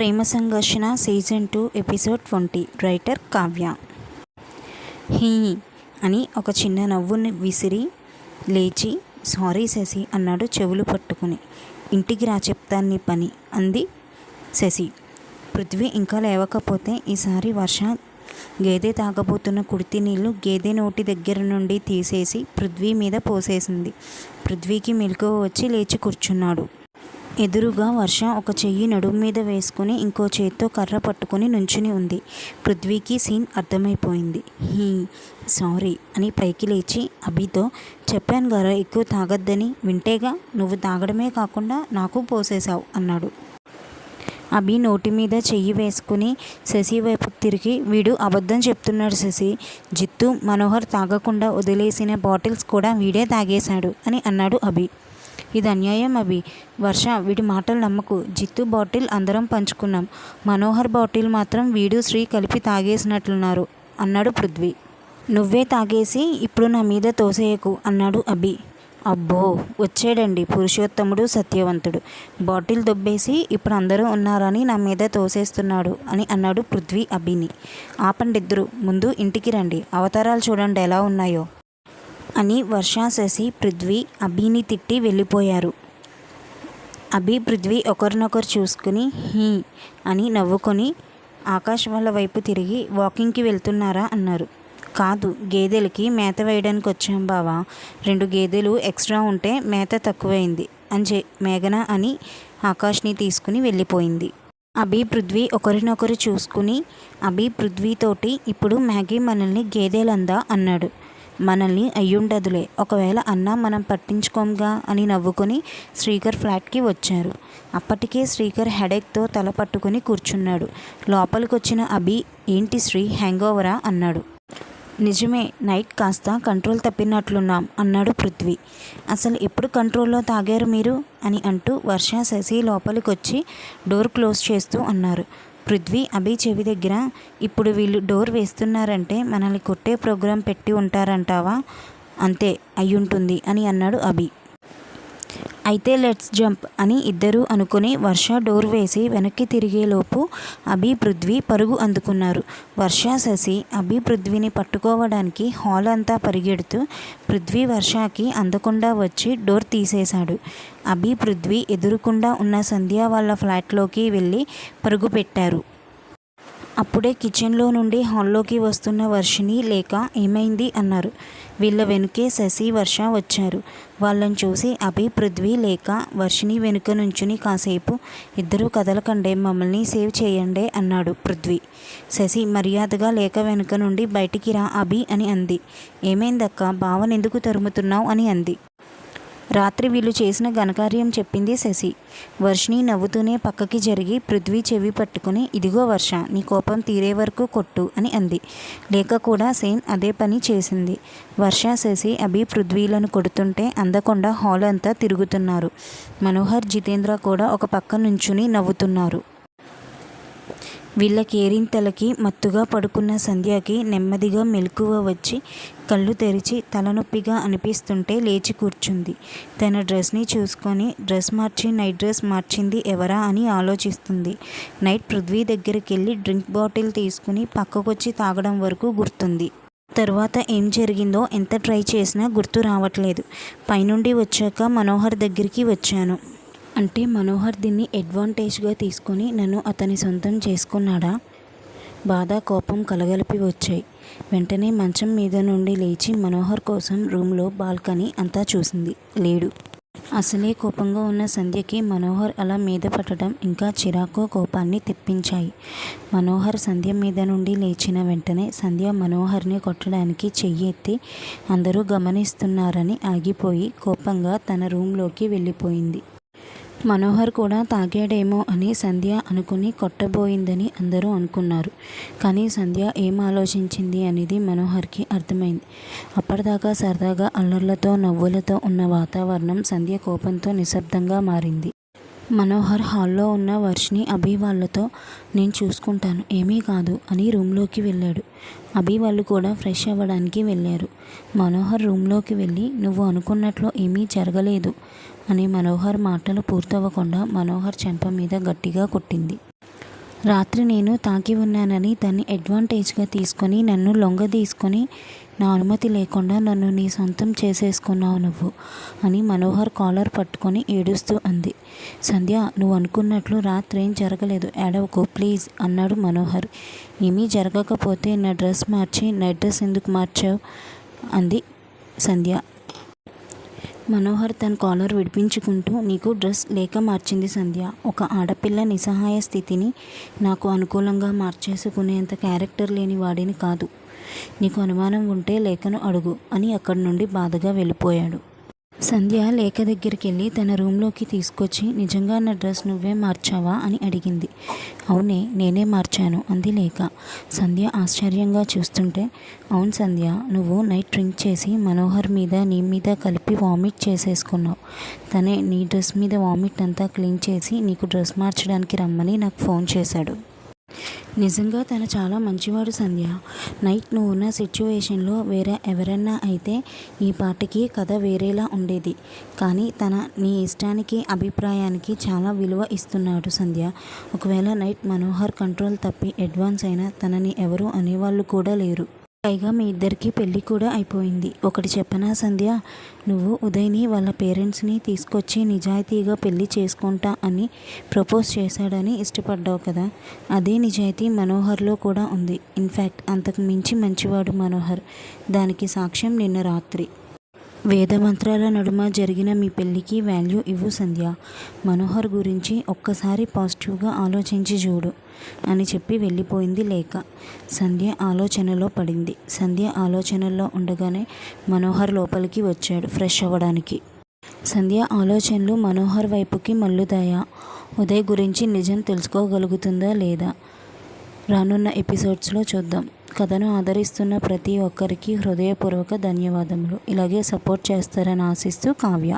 Prema Sangharshana season two episode twenty writer Kavya. He అని ఒక చిన్న నవ్వుని విసిరి లేచి సారీ శశి అన్నాడు చెవులు పట్టుకుని. ఇంటికి రా చెప్తాను నీ పని అంది శశి. పృథ్వీ ఇంకా లేవకపోతే ఈసారి వర్ష గేదె తాగబోతున్న కుడితి నీళ్ళు గేదె నోటి దగ్గర నుండి తీసేసి పృథ్వీ మీద పోసేసింది. పృథ్వీకి మెలకువ వచ్చి లేచి కూర్చున్నాడు. ఎదురుగా వర్ష ఒక చెయ్యి నడుము మీద వేసుకుని ఇంకో చేత్తో కర్ర పట్టుకుని నుంచుని ఉంది. పృథ్వీకి సీన్ అర్థమైపోయింది. హీ సారీ అని పైకి లేచి అభితో చెప్పాను గారా ఎక్కువ తాగొద్దని. వింటేగా నువ్వు తాగడమే కాకుండా నాకు పోసేశావు అన్నాడు. అభి నోటి మీద చెయ్యి వేసుకుని శశి వైపు తిరిగి వీడు అబద్ధం చెప్తున్నాడు శశి. జిత్తు మనోహర్ తాగకుండా వదిలేసిన బాటిల్స్ కూడా వీడే తాగేశాడు అని అన్నాడు అభి. ఇది అన్యాయం అభి. వర్ష వీడి మాటలు నమ్మకు. జిత్తు బాటిల్ అందరం పంచుకున్నాం. మనోహర్ బాటిల్ మాత్రం వీడు శ్రీ కలిపి తాగేసినట్లున్నారు అన్నాడు పృథ్వీ. నువ్వే తాగేసి ఇప్పుడు నా మీద తోసేయకు అన్నాడు అభి. అబ్బో వచ్చాడండి పురుషోత్తముడు సత్యవంతుడు. బాటిల్ దొబ్బేసి ఇప్పుడు అందరూ ఉన్నారని నా మీద తోసేస్తున్నాడు అని అన్నాడు పృథ్వీ అభిని. ఆపండిద్దరు ముందు ఇంటికి రండి. అవతారాలు చూడండి ఎలా ఉన్నాయో. అని వర్షాశశి పృథ్వీ అభిని తిట్టి వెళ్ళిపోయారు. అభి పృథ్వీ ఒకరినొకరు చూసుకుని హీ అని నవ్వుకొని ఆకాశ్ వాళ్ళ వైపు తిరిగి వాకింగ్కి వెళ్తున్నారా అన్నారు. కాదు గేదెలకి మేత వేయడానికి వచ్చాం బావా. రెండు గేదెలు ఎక్స్ట్రా ఉంటే మేత తక్కువైంది అని చె మేఘన అని ఆకాష్ని తీసుకుని వెళ్ళిపోయింది. అభి పృథ్వీ ఒకరినొకరు చూసుకుని అభి పృథ్వీతోటి ఇప్పుడు మ్యాగీ మనల్ని గేదెలందా అన్నాడు. మనల్ని అయ్యుండదులే. ఒకవేళ అన్నా మనం పట్టించుకోంగా అని నవ్వుకొని శ్రీకర్ ఫ్లాట్కి వచ్చారు. అప్పటికే శ్రీకర్ హెడేక్తో తల పట్టుకుని కూర్చున్నాడు. లోపలికి వచ్చిన అభి ఏంటి శ్రీ హ్యాంగ్ ఓవరా అన్నాడు. నిజమే నైట్ కాస్త కంట్రోల్ తప్పినట్లున్నాం అన్నాడు పృథ్వీ. అసలు ఎప్పుడు కంట్రోల్లో తాగారు మీరు? అని అంటూ వర్ష శశి లోపలికొచ్చి డోర్ క్లోజ్ చేస్తూ అన్నారు. పృథ్వీ అభి చెవి దగ్గర ఇప్పుడు వీళ్ళు డోర్ వేస్తున్నారంటే మనల్ని కొట్టే ప్రోగ్రాం పెట్టి ఉంటారంటావా? అంతే అయ్యుంటుంది అని అన్నాడు అభి. అయితే లెట్స్ జంప్ అని ఇద్దరూ అనుకుని వర్ష డోర్ వేసి వెనక్కి తిరిగేలోపు అభి పృథ్వీ పరుగు అందుకున్నారు. వర్ష శశి అభి పృథ్వీని పట్టుకోవడానికి హాల్ అంతా పరిగెడుతూ పృథ్వీ వర్షకి అందకుండా వచ్చి డోర్ తీసేశాడు. అభి పృథ్వీ ఎదురుకుండా ఉన్న సంధ్య వాళ్ళ ఫ్లాట్లోకి వెళ్ళి పరుగు పెట్టారు. అప్పుడే కిచెన్లో నుండి హాల్లోకి వస్తున్న వర్షిని లేక ఏమైంది? అన్నారు. వీళ్ళ వెనుకే శశి వర్ష వచ్చారు. వాళ్ళని చూసి అభి పృథ్వీ లేక వర్షిని వెనుక నుంచుని కాసేపు ఇద్దరూ కదలకండే మమ్మల్ని సేవ్ చేయండి అన్నాడు పృథ్వీ. శశి మర్యాదగా లేక వెనుక నుండి బయటికి రా అభి అని అంది. ఏమైందక్క? బావనెందుకు తరుముతున్నావు? అని అంది. రాత్రి వీళ్ళు చేసిన ఘనకార్యం చెప్పింది శశి. వర్షిని నవ్వుతూనే పక్కకి జరిగి పృథ్వీ చెవి పట్టుకుని ఇదిగో వర్ష నీ కోపం తీరే వరకు కొట్టు అని అంది. లేక కూడా సేమ్ అదే పని చేసింది. వర్ష శశి అభి పృథ్వీలను కొడుతుంటే అందకుండా హాల్ అంతా తిరుగుతున్నారు. మనోహర్ జితేంద్ర కూడా ఒక పక్క నుంచుని నవ్వుతున్నారు. వీళ్ళ కేరింతలకి మత్తుగా పడుకున్న సంధ్యకి నెమ్మదిగా మెలకువ వచ్చి కళ్ళు తెరిచి తలనొప్పిగా అనిపిస్తుంటే లేచి కూర్చుంది. తన డ్రెస్ని చూసుకొని డ్రెస్ మార్చి నైట్ డ్రెస్ మార్చింది ఎవరా? అని ఆలోచిస్తుంది. నైట్ పృథ్వీ దగ్గరికి వెళ్ళి డ్రింక్ బాటిల్ తీసుకుని పక్కకొచ్చి తాగడం వరకు గుర్తుంది. తర్వాత ఏం జరిగిందో ఎంత ట్రై చేసినా గుర్తు రావట్లేదు. పైనుండి వచ్చాక మనోహర్ దగ్గరికి వచ్చాను. అంటే మనోహర్ దీన్ని అడ్వాంటేజ్గా తీసుకొని నన్ను అతని సొంతం చేసుకున్నాడా? బాధ కోపం కలగలిపి వచ్చాయి. వెంటనే మంచం మీద నుండి లేచి మనోహర్ కోసం రూమ్లో బాల్కనీ అంతా చూసింది. లేడు. అసలే కోపంగా ఉన్న సంధ్యకి మనోహర్ అలా మీద పట్టడం ఇంకా చిరాకు కోపాన్ని తెప్పించాయి. మనోహర్ సంధ్య మీద నుండి లేచిన వెంటనే సంధ్య మనోహర్ని కొట్టడానికి చెయ్యి ఎత్తి అందరూ గమనిస్తున్నారని ఆగిపోయి కోపంగా తన రూమ్లోకి వెళ్ళిపోయింది. మనోహర్ కూడా తాగాడేమో అని సంధ్య అనుకుని కొట్టబోయిందని అందరూ అనుకున్నారు. కానీ సంధ్య ఏం ఆలోచించింది అనేది మనోహర్కి అర్థమైంది. అప్పటిదాకా సరదాగా అల్లర్లతో నవ్వులతో ఉన్న వాతావరణం సంధ్య కోపంతో నిశ్శబ్దంగా మారింది. మనోహర్ హాల్లో ఉన్న వర్షిని అభి వాళ్ళతో నేను చూసుకుంటాను ఏమీ కాదు అని రూమ్లోకి వెళ్ళాడు. అభి వాళ్ళు కూడా ఫ్రెష్ అవ్వడానికి వెళ్ళారు. మనోహర్ రూమ్లోకి వెళ్ళి నువ్వు అనుకున్నట్లు ఏమీ జరగలేదు. అని మనోహర్ మాటలు పూర్తవ్వకుండా మనోహర్ చెంప మీద గట్టిగా కొట్టింది. రాత్రి నేను తాకి ఉన్నానని దాన్ని అడ్వాంటేజ్గా తీసుకొని నన్ను లొంగ తీసుకొని నా అనుమతి లేకుండా నన్ను నీ సొంతం చేసేసుకున్నావు నువ్వు అని మనోహర్ కాలర్ పట్టుకొని ఏడుస్తూ అంది. సంధ్య నువ్వు అనుకున్నట్లు రాత్రి ఏం జరగలేదు ఏడవకు ప్లీజ్ అన్నాడు మనోహర్. ఏమీ జరగకపోతే నా డ్రెస్ మార్చి నా డ్రెస్ ఎందుకు మార్చావు? అంది సంధ్య. మనోహర్ తన కాలర్ విడిపించుకుంటూ నీకు డ్రెస్ లేక మార్చింది సంధ్య. ఒక ఆడపిల్ల నిస్సహాయ స్థితిని నాకు అనుకూలంగా మార్చేసుకునేంత క్యారెక్టర్ లేని వాడిని కాదు. నీకు అనుమానం ఉంటే లేఖను అడుగు అని అక్కడి నుండి బాధగా వెళ్ళిపోయాడు. సంధ్య లేఖ దగ్గరికి వెళ్ళి తన రూమ్లోకి తీసుకొచ్చి నిజంగా నా డ్రెస్ నువ్వే మార్చావా? అని అడిగింది. అవునే నేనే మార్చాను అంది లేఖ. సంధ్య ఆశ్చర్యంగా చూస్తుంటే అవును సంధ్య నువ్వు నైట్ డ్రింక్ చేసి మనోహర్ మీద నీ మీద కలిపి వామిట్ చేసేసుకున్నావు. తనే నీ డ్రెస్ మీద వామిట్ అంతా క్లీన్ చేసి నీకు డ్రెస్ మార్చడానికి రమ్మని నాకు ఫోన్ చేశాడు. నిజంగా తను చాలా మంచివాడు సంధ్య. నైట్ నువ్వు ఉన్న సిచ్యువేషన్లో వేరే ఎవరన్నా అయితే ఈ పాటకి కథ వేరేలా ఉండేది. కానీ తన నీ ఇష్టానికి అభిప్రాయానికి చాలా విలువ ఇస్తున్నాడు సంధ్య. ఒకవేళ నైట్ మనోహర్ కంట్రోల్ తప్పి అడ్వాన్స్ అయినా తనని ఎవరు అనేవాళ్ళు కూడా లేరు. పైగా మీ ఇద్దరికి పెళ్ళి కూడా అయిపోయింది. ఒకటి చెప్పనా సంధ్య? నువ్వు ఉదయ్ని వాళ్ళ పేరెంట్స్ని తీసుకొచ్చి నిజాయితీగా పెళ్ళి చేసుకుంటా అని ప్రపోజ్ చేశాడని ఇష్టపడ్డావు కదా? అదే నిజాయితీ మనోహర్లో కూడా ఉంది. ఇన్ఫ్యాక్ట్ అంతకు మించి మంచివాడు మనోహర్. దానికి సాక్ష్యం నిన్న రాత్రి. వేదమంత్రాల నడుమ జరిగిన మీ పెళ్ళికి వాల్యూ ఇవ్వు సంధ్య. మనోహర్ గురించి ఒక్కసారి పాజిటివ్గా ఆలోచించి చూడు అని చెప్పి వెళ్ళిపోయింది లేక సంధ్య ఆలోచనలో పడింది. సంధ్య ఆలోచనల్లో ఉండగానే మనోహర్ లోపలికి వచ్చాడు ఫ్రెష్ అవ్వడానికి. సంధ్య ఆలోచనలు మనోహర్ వైపుకి మల్లుతాయా ఉదయ్ గురించి నిజం తెలుసుకోగలుగుతుందా లేదా? రానున్న ఎపిసోడ్స్లో చూద్దాం. కథను ఆదరిస్తున్న ప్రతి ఒక్కరికి హృదయపూర్వక ధన్యవాదములు. ఇలాగే సపోర్ట్ చేస్తారని ఆశిస్తూ కావ్య.